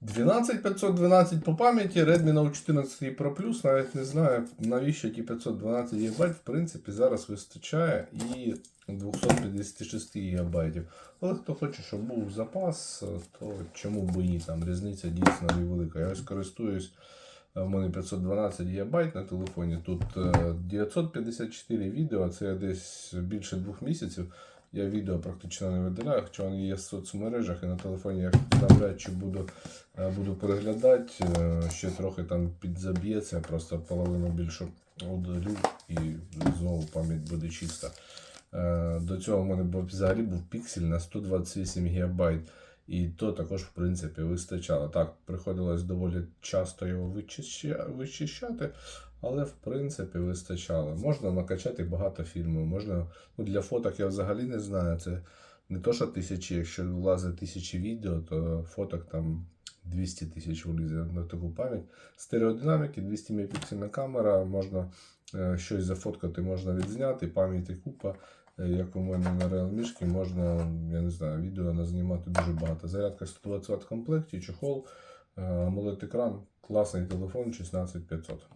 12512 по пам'яті, Redmi Note 14 Pro Plus, навіть не знаю, навіщо ті 512 ГБ, в принципі, зараз вистачає і 256 ГБ. Але хто хоче, щоб був запас, то чому б і там різниця дійсно невелика. Я ось користуюсь, е, в мене 512 ГБ на телефоні, тут е, 954 відео, це десь більше двох місяців. Я відео практично не видаляю, хоча вони є в соцмережах і на телефоні я навряд чи буду, е, буду переглядати. е, Ще трохи там підзаб'ється, просто половину більше удалю і знову пам'ять буде чиста. Е, До цього в мене взагалі був піксель на 128 ГБ. І то також, в принципі, вистачало. Так, приходилось доволі часто його вичищати, але в принципі вистачало. Можна накачати багато фільмів. Можна, ну, для фоток я взагалі не знаю. Це не то, що тисячі, якщо влазить тисячі відео, то фоток там 200 тисяч влізе на таку пам'ять. Стереодинаміки, 200 мегапіксельна камера, можна е, щось зафоткати, можна відзняти, пам'яті купа. Е, Як у мене на реалмішки, можна, я не знаю, відео назнімати дуже багато. Зарядка 120 Вт в комплекті, чохол, амулет екран, класний телефон 16500.